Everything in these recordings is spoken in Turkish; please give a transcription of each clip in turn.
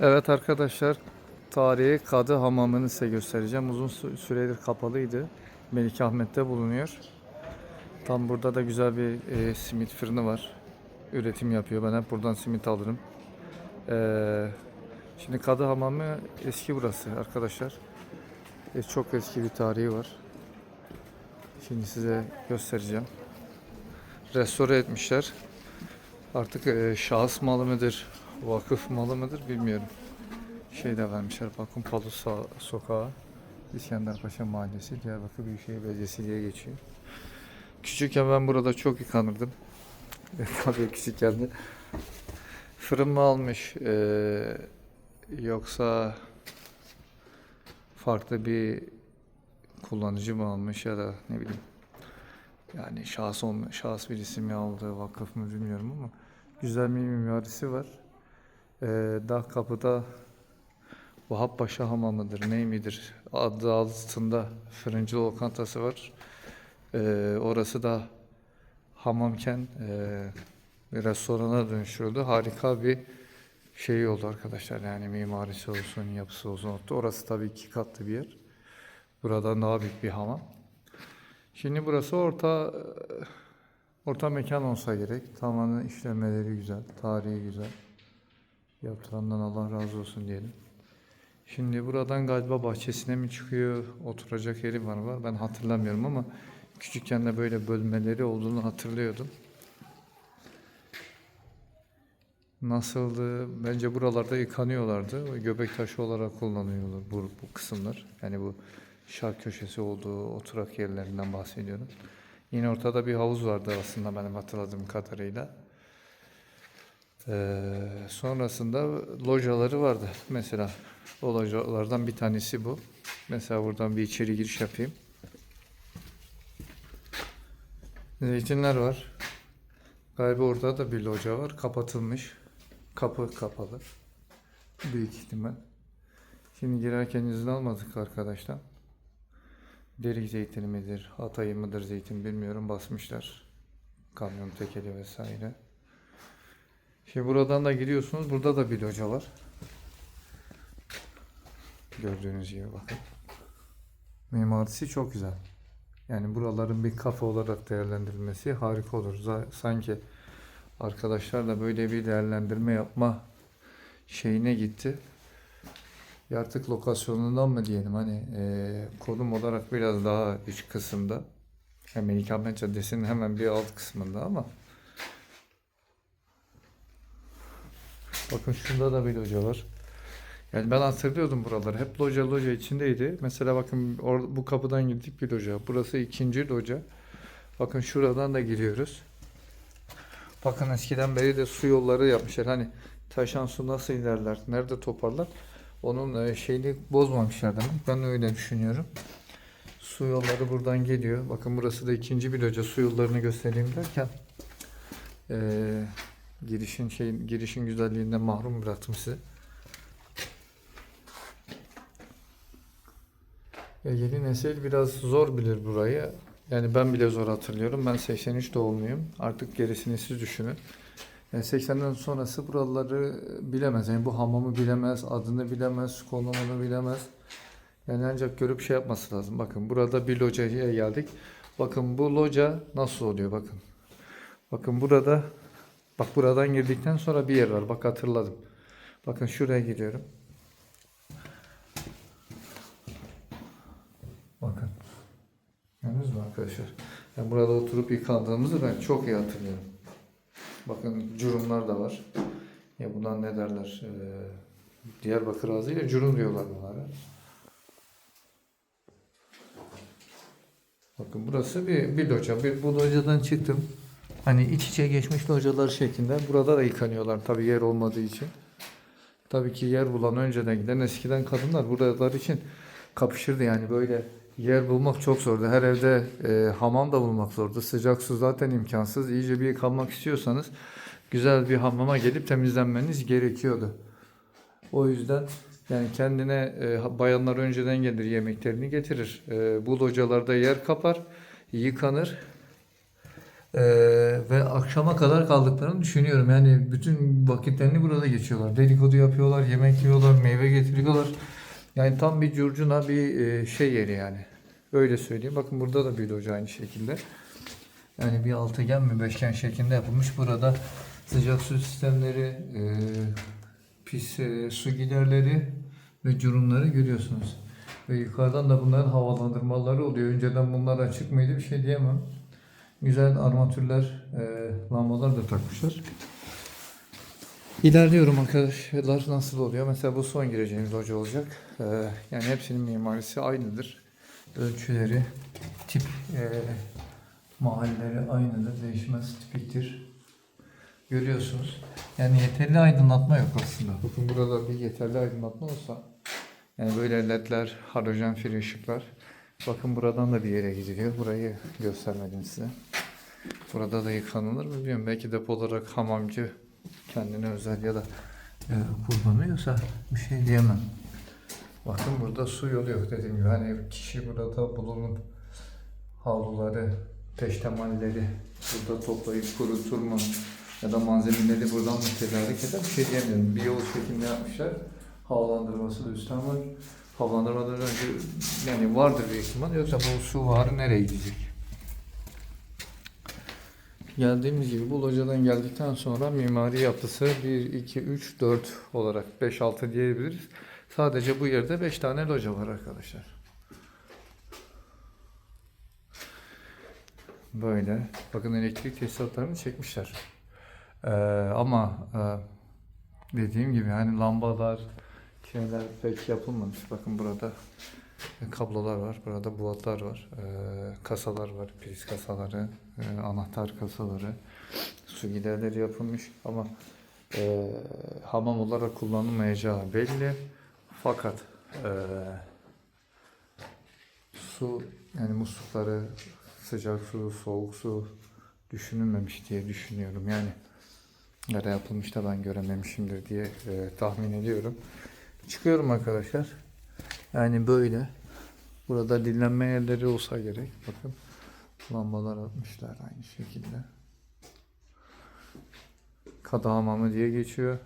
Evet arkadaşlar, tarihi Kadı Hamamı'nı size göstereceğim. Uzun sü- süredir kapalıydı. Melikahmet'te bulunuyor. Tam burada da güzel bir e, simit fırını var. Üretim yapıyor. Ben hep buradan simit alırım. Ee, şimdi Kadı Hamamı eski burası arkadaşlar. E, çok eski bir tarihi var. Şimdi size göstereceğim. Restore etmişler. Artık e, şahıs malı mıdır, vakıf malı mıdır bilmiyorum. Şey de vermişler bakın Palu so- Sokağı, İskenderpaşa Mahallesi, Diyarbakır Büyükşehir Belediyesi diye geçiyor. Küçükken ben burada çok yıkanırdım. E, Tabii küçükken de. Fırın mı almış e, yoksa farklı bir kullanıcı mı almış ya da ne bileyim yani şahıs olma, şahıs birisi mi aldı, vakıf mı bilmiyorum ama güzel bir mimarisi var. Ee, Dağ kapıda Vahap Paşa Hamamı'dır, ney midir? Adı altında fırıncı lokantası var. Ee, orası da hamamken e, restorana dönüştürüldü. Harika bir şey oldu arkadaşlar. Yani mimarisi olsun, yapısı olsun. Orası tabii iki katlı bir yer. Buradan daha büyük bir hamam. Şimdi burası orta orta mekan olsa gerek. Tamamen işlemeleri güzel, tarihi güzel. Yaptırandan Allah razı olsun diyelim. Şimdi buradan galiba bahçesine mi çıkıyor, oturacak yeri var var. Ben hatırlamıyorum ama küçükken de böyle bölmeleri olduğunu hatırlıyordum. Nasıldı? Bence buralarda yıkanıyorlardı. Göbek taşı olarak kullanıyorlar bu, bu kısımlar. Yani bu şark köşesi olduğu oturak yerlerinden bahsediyorum. Yine ortada bir havuz vardı aslında benim hatırladığım kadarıyla. Ee, sonrasında locaları vardı. Mesela o localardan bir tanesi bu. Mesela buradan bir içeri giriş yapayım. Zeytinler var. Galiba orada da bir loca var. Kapatılmış. Kapı kapalı. Büyük ihtimal. Şimdi girerken izin almadık arkadaşlar. Derik zeytini midir, Hatay mıdır zeytin bilmiyorum basmışlar. Kamyon tekeli vesaire. Şimdi buradan da giriyorsunuz. Burada da bir loca var. Gördüğünüz gibi bakın. Mimarisi çok güzel. Yani buraların bir kafe olarak değerlendirilmesi harika olur. Sanki arkadaşlar da böyle bir değerlendirme yapma şeyine gitti. Ya artık lokasyonundan mı diyelim hani e, konum olarak biraz daha iç kısımda. Yani Melikahmet Caddesi'nin hemen bir alt kısmında ama bakın şunda da bir loca var. Yani ben hatırlıyordum buraları. Hep loca loca içindeydi. Mesela bakın or- bu kapıdan girdik bir loca. Burası ikinci loca. Bakın şuradan da giriyoruz. Bakın eskiden beri de su yolları yapmışlar. Hani taşan su nasıl ilerler, nerede toparlar? Onun e, şeyini bozmamışlar demek. Ben öyle düşünüyorum. Su yolları buradan geliyor. Bakın burası da ikinci bir loca. Su yollarını göstereyim derken e, girişin şey girişin güzelliğinden mahrum bıraktım sizi. Ya yeni nesil biraz zor bilir burayı. Yani ben bile zor hatırlıyorum. Ben 83 doğumluyum. Artık gerisini siz düşünün. Yani 80'den sonrası buraları bilemez. Yani bu hamamı bilemez, adını bilemez, konumunu bilemez. Yani ancak görüp şey yapması lazım. Bakın burada bir locaya geldik. Bakın bu loca nasıl oluyor bakın. Bakın burada bak buradan girdikten sonra bir yer var. Bak hatırladım. Bakın şuraya gidiyorum. Bakın. Gördünüz mü arkadaşlar? Yani burada oturup yıkandığımızı ben çok iyi hatırlıyorum. Bakın curumlar da var. Ya bunlar ne derler? Ee, Diyarbakır ağzıyla curum diyorlar bunlara. Bakın burası bir, bir loca. Bir, bu locadan çıktım. Hani iç içe geçmiş localar şeklinde. Burada da yıkanıyorlar tabii yer olmadığı için. Tabii ki yer bulan önceden giden eskiden kadınlar buralar için kapışırdı yani böyle yer bulmak çok zordu. Her evde e, hamam da bulmak zordu. Sıcak su zaten imkansız. İyice bir yıkanmak istiyorsanız güzel bir hamama gelip temizlenmeniz gerekiyordu. O yüzden yani kendine e, bayanlar önceden gelir yemeklerini getirir. E, bu localarda yer kapar, yıkanır. Ee, ve akşama kadar kaldıklarını düşünüyorum. Yani bütün vakitlerini burada geçiyorlar. Dedikodu yapıyorlar, yemek yiyorlar, meyve getiriyorlar. Yani tam bir curcuna bir e, şey yeri yani. Öyle söyleyeyim. Bakın burada da bir loca aynı şekilde. Yani bir altıgen mi beşgen şeklinde yapılmış. Burada sıcak su sistemleri, e, pis e, su giderleri ve curumları görüyorsunuz. Ve yukarıdan da bunların havalandırmaları oluyor. Önceden bunlar açık mıydı bir şey diyemem. Güzel armatürler, e, lambalar da takmışlar. İlerliyorum arkadaşlar nasıl oluyor? Mesela bu son gireceğimiz loca olacak. E, yani hepsinin mimarisi aynıdır. Ölçüleri, tip, e, mahalleleri aynıdır, değişmez, tipiktir. Görüyorsunuz. Yani yeterli aydınlatma yok aslında. Bakın burada bir yeterli aydınlatma olsa yani böyle ledler, halojen free ışıklar. Bakın buradan da bir yere gidiliyor. Burayı göstermedim size. Burada da yıkanılır mı bilmiyorum. Belki depo olarak hamamcı kendine özel ya da e, kullanıyorsa bir şey diyemem. Bakın burada su yolu yok dediğim gibi. Hani kişi burada bulunup havluları, peştemalleri burada toplayıp kurutur mu? Ya da malzemeleri buradan mı tedarik eder bir şey diyemiyorum. Bir yol şeklinde yapmışlar. Havalandırması da üstten var. Havalandırmadan önce yani vardır bir ihtimal. Yoksa bu su varı nereye gidecek? Geldiğimiz gibi bu locadan geldikten sonra mimari yapısı 1, 2, 3, 4 olarak 5, 6 diyebiliriz. Sadece bu yerde 5 tane loca var arkadaşlar. Böyle. Bakın elektrik tesisatlarını çekmişler. Ee, ama e, dediğim gibi hani lambalar şeyler pek yapılmamış. Bakın burada kablolar var. Burada bulatlar var. Ee, kasalar var. Priz kasaları, e, anahtar kasaları. Su giderleri yapılmış ama e, hamam olarak kullanılmayacağı belli. Fakat e, su yani muslukları sıcak su, soğuk su düşünülmemiş diye düşünüyorum. Yani nerede yapılmış da ben görememişimdir diye e, tahmin ediyorum. Çıkıyorum arkadaşlar. Yani böyle. Burada dinlenme yerleri olsa gerek. Bakın lambalar atmışlar aynı şekilde. Kada hamamı diye geçiyor.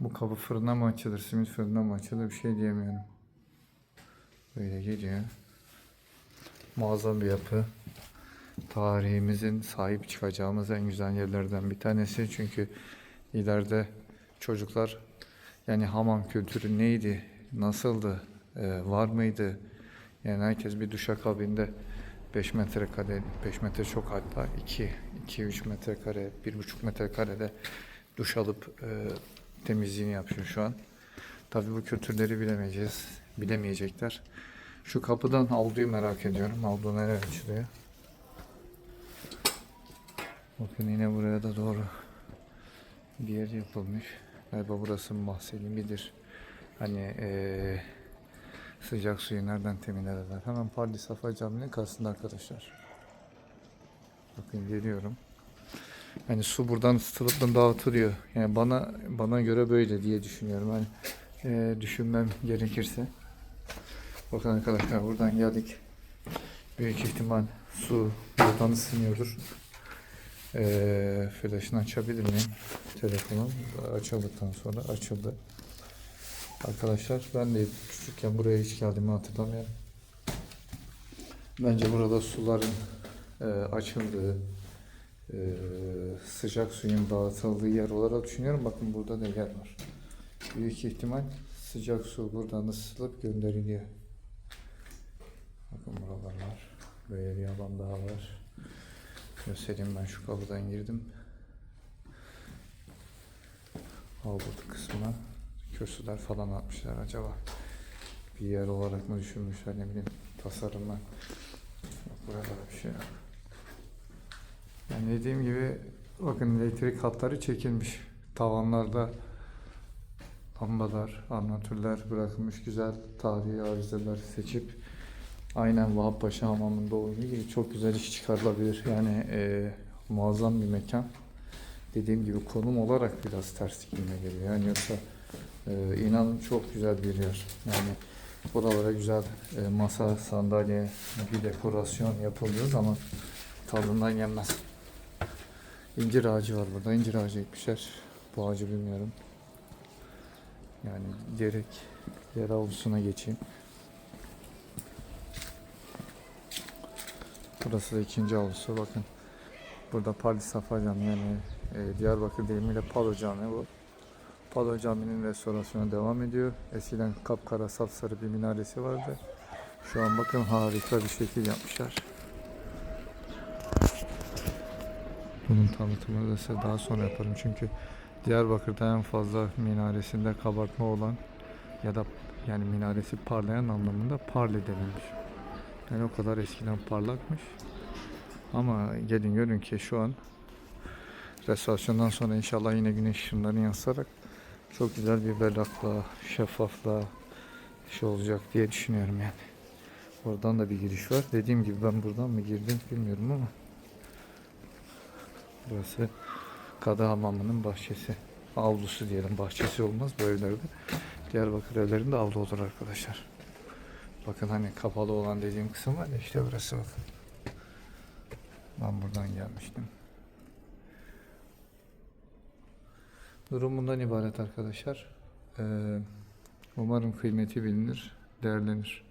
Bu kapı fırına mı açılır, simit fırına mı açılır bir şey diyemiyorum. Böyle geliyor. Muazzam bir yapı. Tarihimizin sahip çıkacağımız en güzel yerlerden bir tanesi. Çünkü ileride çocuklar yani hamam kültürü neydi, nasıldı, e, var mıydı? Yani herkes bir duşakabinde 5 metrekare, 5 metre çok hatta 2, 2-3 metrekare, 1,5 metrekarede duş alıp e, temizliğini yapıyor şu an. Tabii bu kültürleri bilemeyeceğiz, bilemeyecekler. Şu kapıdan avluyu merak ediyorum. Avlu nereye açılıyor? Bakın yine buraya da doğru bir yer yapılmış. Galiba burası mahzenimidir. Hani eee, sıcak suyu nereden temin ederler? Hemen Pardi Safa Camii'nin karşısında arkadaşlar. Bakın geliyorum. Yani su buradan ısıtılıp dağıtılıyor. Yani bana bana göre böyle diye düşünüyorum. Hani eee, düşünmem gerekirse. Bakın arkadaşlar buradan geldik. Büyük ihtimal su buradan ısınıyordur. Ee, flaşını açabilir miyim? Telefonum açıldıktan sonra açıldı. Arkadaşlar ben de küçükken buraya hiç geldiğimi hatırlamıyorum. Bence burada suların e, açıldığı, e, sıcak suyun dağıtıldığı yer olarak düşünüyorum. Bakın burada da yer var. Büyük ihtimal sıcak su buradan ısıtılıp gönderiliyor. Bakın buralar var. Böyle bir alan daha var. Göstereyim ben şu kapıdan girdim. Avlutu kısmına kürsüler falan atmışlar acaba. Bir yer olarak mı düşünmüşler ne bileyim tasarımla. Yok burada bir şey yok. Yani dediğim gibi bakın elektrik hatları çekilmiş. Tavanlarda lambalar, armatürler bırakılmış güzel tarihi avizeler seçip aynen Vahap Paşa Hamamı'nda olduğu gibi çok güzel iş çıkarılabilir. Yani e, muazzam bir mekan. Dediğim gibi konum olarak biraz ters gibime geliyor. Yani yoksa e, inanın çok güzel bir yer. Yani buralara güzel e, masa, sandalye, bir dekorasyon yapılıyor ama tadından yenmez. İncir ağacı var burada. İncir ağacı ekmişler. Bu ağacı bilmiyorum. Yani direkt yer avlusuna geçeyim. Burası da ikinci avlusu. Bakın. Burada Pali Safa Camii yani e, Diyarbakır deyimiyle Palo Camii bu. Palo Camii'nin restorasyonu devam ediyor. Eskiden kapkara sapsarı bir minaresi vardı. Şu an bakın harika bir şekil yapmışlar. Bunun tanıtımını da size daha sonra yaparım çünkü Diyarbakır'da en fazla minaresinde kabartma olan ya da yani minaresi parlayan anlamında parle denilmiş. Yani o kadar eskiden parlakmış. Ama gelin görün ki şu an restorasyondan sonra inşallah yine güneş ışınlarını yansıtarak çok güzel bir berraklığa, şeffaflığa şey olacak diye düşünüyorum yani. Oradan da bir giriş var. Dediğim gibi ben buradan mı girdim bilmiyorum ama burası Kadı Hamamı'nın bahçesi. Avlusu diyelim. Bahçesi olmaz bu evlerde. Diyarbakır evlerinde avlu olur arkadaşlar. Bakın hani kapalı olan dediğim kısım var ya işte burası bakın. Ben buradan gelmiştim. Durum bundan ibaret arkadaşlar. Ee, umarım kıymeti bilinir, değerlenir.